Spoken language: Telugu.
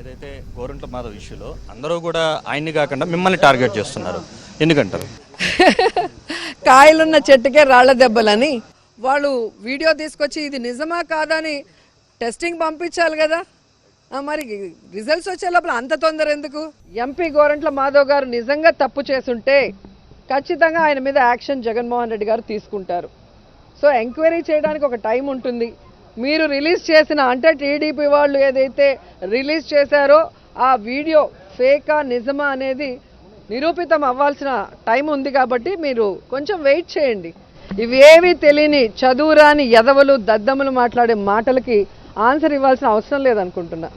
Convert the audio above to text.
ఏదైతే గోరంట్ల మాధవ్ ఇష్యూలో అందరూ కూడా ఆయన్ని కాకుండా మిమ్మల్ని టార్గెట్ చేస్తున్నారు. ఎందుకంటారు? కాయలున్న చెట్టుకే రాళ్ళ దెబ్బలని. వాళ్ళు వీడియో తీసుకొచ్చి ఇది నిజమా కాదా అని టెస్టింగ్ పంపించాలి కదా. మరి రిజల్ట్స్ వచ్చే లోపల అంత తొందర ఎందుకు? ఎంపీ గోరంట్ల మాధవ్ గారు నిజంగా తప్పు చేసుంటే ఖచ్చితంగా ఆయన మీద యాక్షన్ జగన్మోహన్ రెడ్డి గారు తీసుకుంటారు. సో ఎంక్వైరీ చేయడానికి ఒక టైం ఉంటుంది. మీరు రిలీజ్ చేసిన అంటే టీడీపీ వాళ్ళు ఏదైతే రిలీజ్ చేశారో ఆ వీడియో ఫేకా నిజమా అనేది నిరూపితం అవ్వాల్సిన టైం ఉంది కాబట్టి మీరు కొంచెం వెయిట్ చేయండి. ఇవేవి తెలియని చదువురాని ఎదవలు దద్దములు మాట్లాడే మాటలకి ఆన్సర్ ఇవ్వాల్సిన అవసరం లేదనుకుంటున్నా.